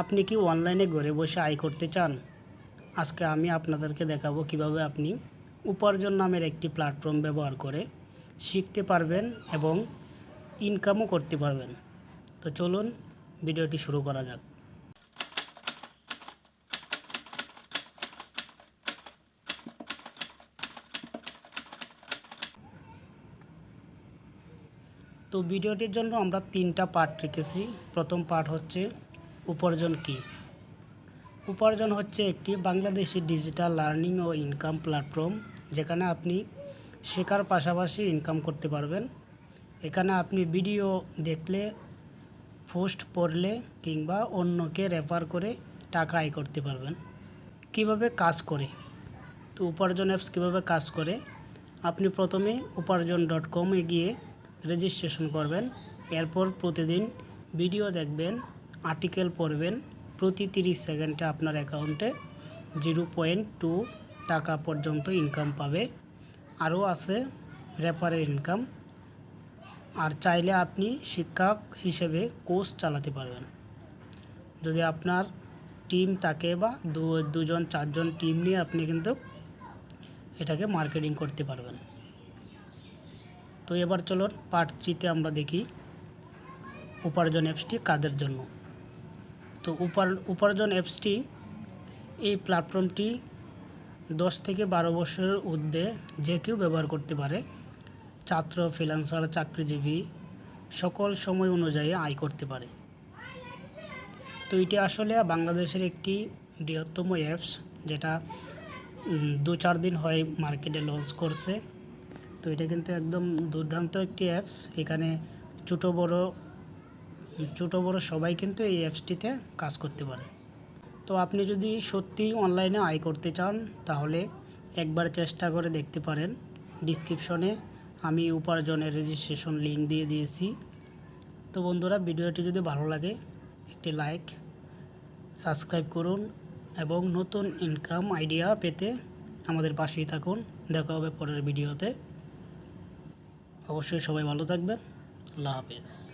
আপনি কি অনলাইনে ঘরে বসে আয় করতে চান? আজকে আমি আপনাদেরকে দেখাবো কীভাবে আপনি উপার্জন নামের একটি প্ল্যাটফর্ম ব্যবহার করে শিখতে পারবেন এবং ইনকামও করতে পারবেন। তো চলুন ভিডিওটি শুরু করা যাক। তো ভিডিওটির জন্য আমরা তিনটা পার্ট রেখেছি। প্রথম পার্ট হচ্ছে উপার্জন কী? উপার্জন হচ্ছে একটি বাংলাদেশি ডিজিটাল লার্নিং ও ইনকাম প্ল্যাটফর্ম, যেখানে আপনি শেখার পাশাপাশি ইনকাম করতে পারবেন। এখানে আপনি ভিডিও দেখলে, পোস্ট পড়লে কিংবা অন্যকে রেফার করে টাকা আয় করতে পারবেন। কীভাবে কাজ করে? তো উপার্জন অ্যাপস কীভাবে কাজ করে? আপনি প্রথমে উপার্জন ডট কমে গিয়ে রেজিস্ট্রেশন করবেন। এরপর প্রতিদিন ভিডিও দেখবেন আর্টিকেল পড়বেন প্রতি তিরিশ সেকেন্ডে আপনার অ্যাকাউন্টে জিরো পয়েন্ট টু টাকা পর্যন্ত ইনকাম পাবে। আরও আছে রেফারের ইনকাম আর চাইলে আপনি শিক্ষক হিসেবে কোর্স চালাতে পারবেন। যদি আপনার টিম থাকে বা দু, দুজন, চারজন টিম নিয়ে আপনি কিন্তু এটাকে মার্কেটিং করতে পারবেন। তো এবার চলুন পার্ট থ্রিতে আমরা দেখি উপার্জন অ্যাপসটি কাদের জন্য। তো উপার, উপার্জন অ্যাপসটি এই প্ল্যাটফর্মটি দশ থেকে বারো বছরের ঊর্ধ্বে যে কেউ ব্যবহার করতে পারে। ছাত্র ফ্রিল্যান্সার চাকরিজীবী সকল সময় অনুযায়ী আয় করতে পারে। তো এটি আসলে বাংলাদেশের একটি বৃহত্তম অ্যাপস যেটা দু চার দিন হয় মার্কেটে লঞ্চ করছে। তো এটা কিন্তু একদম দুর্দান্ত একটি অ্যাপস। এখানে ছোটো, বড় ছোটো বড় সবাই কিন্তু এই অ্যাপসটিতে কাজ করতে পারে। তো আপনি যদি সত্যি অনলাইনে আয় করতে চান, তাহলে একবার চেষ্টা করে দেখতে পারেন। ডিসক্রিপশনে আমি উপার্জনের রেজিস্ট্রেশন লিঙ্ক দিয়ে দিয়েছি। তো বন্ধুরা, ভিডিওটি যদি ভালো লাগে, একটি লাইক সাবস্ক্রাইব করুন এবং নতুন ইনকাম আইডিয়া পেতে আমাদের পাশেই থাকুন। দেখা হবে পরের ভিডিওতে। অবশ্যই সবাই ভালো থাকবেন। আল্লাহ হাফেজ।